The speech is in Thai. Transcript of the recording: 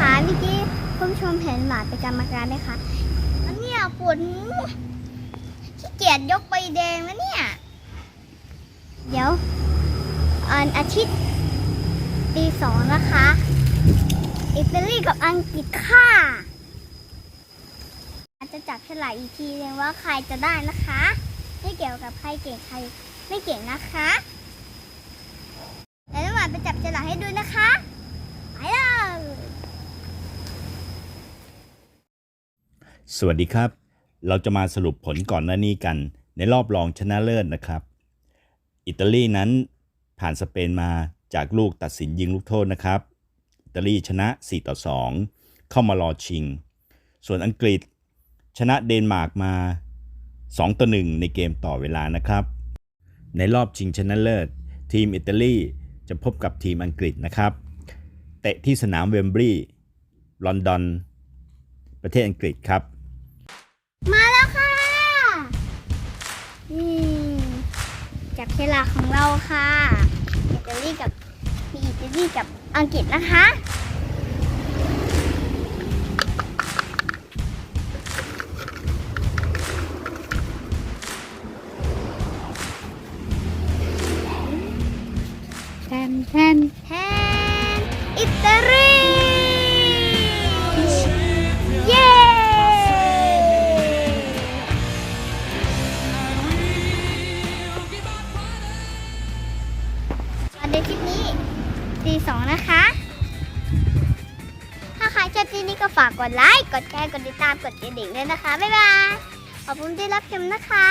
หลาเป็นกรรมการด้วยค่ะแล้วเนี่ยปวดหูขี้เกียจยกใบแดงแล้วเนี่ย เดี๋ยวอันอาทิตย์ตีสองนะคะ อิตาลีกับอังกฤษค่ะอาจจะจับฉลากอีกทีนึงว่าใครจะได้นะคะ ไม่เกี่ยวกับใครเก่งใครไม่เก่งนะคะ แล้วหวานไปจับฉลากให้ดูนะคะไปเลย สวัสดีครับ เราจะมาสรุปผลก่อนหน้านี้กัน ในรอบรองชนะเลิศนะครับ อิตาลีนั้นผ่านสเปนมาจากลูกตัดสินยิงลูกโทษนะครับ อิตาลีชนะ 4 ต่อ 2 เข้ามารอชิง ส่วนอังกฤษชนะเดนมาร์กมา 2 ต่อ 1 ในเกมต่อเวลานะครับ ในรอบชิงชนะเลิศ ทีมอิตาลีจะพบกับทีมอังกฤษนะครับ เตะที่สนามเวมบลีย์ลอนดอน ประเทศอังกฤษครับ มาแล้วค่ะ นี่จับฉลากของเราค่ะอิตาลีกับมีอิตาลีกับอังกฤษนะคะแทนแทนแทน คลิปนี้ตีสองนะคะ ถ้าใครชอบคลิปนี้ก็ฝากกดไลค์ กดแชร์ กดติดตาม กดกระดิ่งด้วยนะคะ บ๊ายบาย ขอบคุณที่รับชมนะคะ